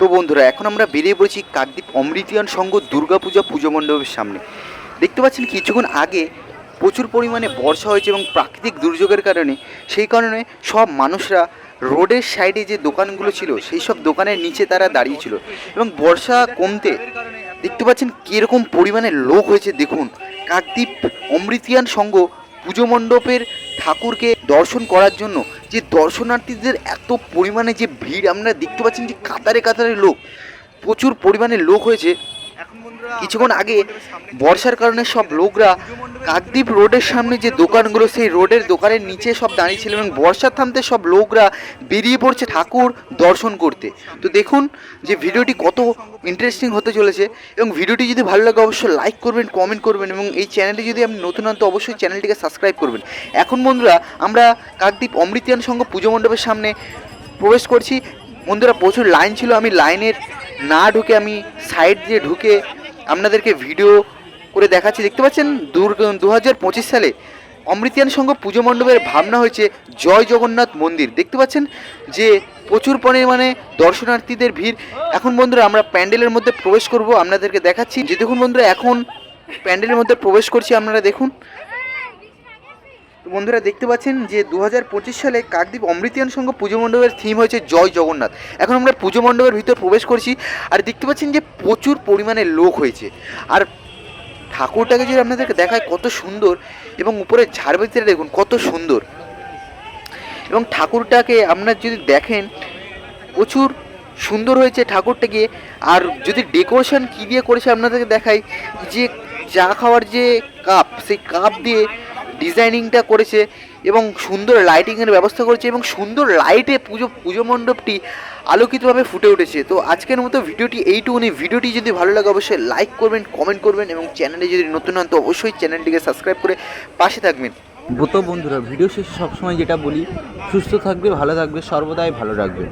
তো বন্ধুরা, এখন আমরা বেরিয়ে পড়েছি কাকদ্বীপ অমৃতিয়ান সংঘ দুর্গাপূজা পুজো মণ্ডপের সামনে। দেখতে পাচ্ছেন কিছুক্ষণ আগে প্রচুর পরিমাণে বর্ষা হয়েছে এবং প্রাকৃতিক দুর্যোগের কারণে, সেই কারণে সব মানুষরা রোডের সাইডে যে দোকানগুলো ছিল, সেই সব দোকানের নিচে তারা দাঁড়িয়েছিল। এবং বর্ষা কমতে দেখতে পাচ্ছেন কীরকম পরিমাণে লোক হয়েছে, দেখুন। কাকদ্বীপ অমৃতিয়ান সংঘ পুজো মণ্ডপের ঠাকুরকে দর্শন করার জন্য যে দর্শনার্থীদের এত পরিমাণে যে ভিড় আপনারা দেখতে পাচ্ছেন যে কাতারে কাতারে লোক, প্রচুর পরিমাণে লোক হয়েছে। কিছুক্ষণ আগে বর্ষার কারণে সব লোকরা কাকদ্বীপ রোডের সামনে যে দোকানগুলো সেই রোডের দোকানের নিচে সব দাঁড়িয়ে ছিল এবং বর্ষার থামতে সব লোকরা বেরিয়ে পড়ছে ঠাকুর দর্শন করতে। তো দেখুন যে ভিডিওটি কত ইন্টারেস্টিং হতে চলেছে এবং ভিডিওটি যদি ভালো লাগে অবশ্যই লাইক করবেন কমেন্ট করবেন এবং এই চ্যানেলটি যদি আপনি নতুন হন তো অবশ্যই চ্যানেলটিকে সাবস্ক্রাইব করবেন। এখন বন্ধুরা আমরা কাকদ্বীপ অমৃতিয়ান সংঘ পুজো মণ্ডপের সামনে প্রবেশ করছি। বন্ধুরা প্রচুর লাইন ছিল আমি লাইনের না ঢুকে আমি সাইড দিয়ে ঢুকে আপনাদেরকে ভিডিও করে দেখাচ্ছি। দেখতে পাচ্ছেন? দু হাজার পঁচিশ সালে অমৃতিয়ান সংঘ পুজো মণ্ডপের ভাবনা হয়েছে জয় জগন্নাথ মন্দির। দেখতে পাচ্ছেন যে প্রচুর পরিমাণে দর্শনার্থীদের ভিড়। এখন বন্ধুরা আমরা প্যান্ডেলের মধ্যে প্রবেশ করব, আপনাদেরকে দেখাচ্ছি। যে দেখুন বন্ধুরা, এখন প্যান্ডেলের মধ্যে প্রবেশ করছি, আপনারা দেখুন। বন্ধুরা দেখতে পাচ্ছেন যে দু হাজার পঁচিশ সালে কাকদ্বীপ অমৃতিয়ান সংঘ পুজো মণ্ডপের থিম হয়েছে জয় জগন্নাথ। এখন আমরা পুজো মণ্ডপের ভিতর প্রবেশ করছি আর দেখতে পাচ্ছেন যে প্রচুর পরিমাণে লোক হয়েছে। আর ঠাকুরটাকে যদি আপনাদেরকে দেখায় কত সুন্দর এবং উপরে ঝাড়বাতিটা দেখুন, কত সুন্দর। এবং ঠাকুরটাকে আপনার যদি দেখেন, প্রচুর সুন্দর হয়েছে ঠাকুরটাকে। আর যদি ডেকোরেশন কী দিয়ে করেছে আপনাদেরকে দেখাই, যে চা খাওয়ার যে কাপ সেই কাপ দিয়ে ডিজাইনিংটা করেছে এবং সুন্দর লাইটিংয়ের ব্যবস্থা করেছে এবং সুন্দর লাইটে পুজো পুজো মণ্ডপটি আলোকিতভাবে ফুটে উঠেছে। তো আজকের মতো ভিডিওটি এইটুকুনি। ভিডিওটি যদি ভালো লাগে অবশ্যই লাইক করবেন কমেন্ট করবেন এবং চ্যানেলে যদি নতুন হন তো অবশ্যই চ্যানেলটিকে সাবস্ক্রাইব করে পাশে থাকবেন। তো বন্ধুরা, ভিডিও শেষে সবসময় যেটা বলি, সুস্থ থাকবে, ভালো থাকবে, সর্বদাই ভালো রাখবে।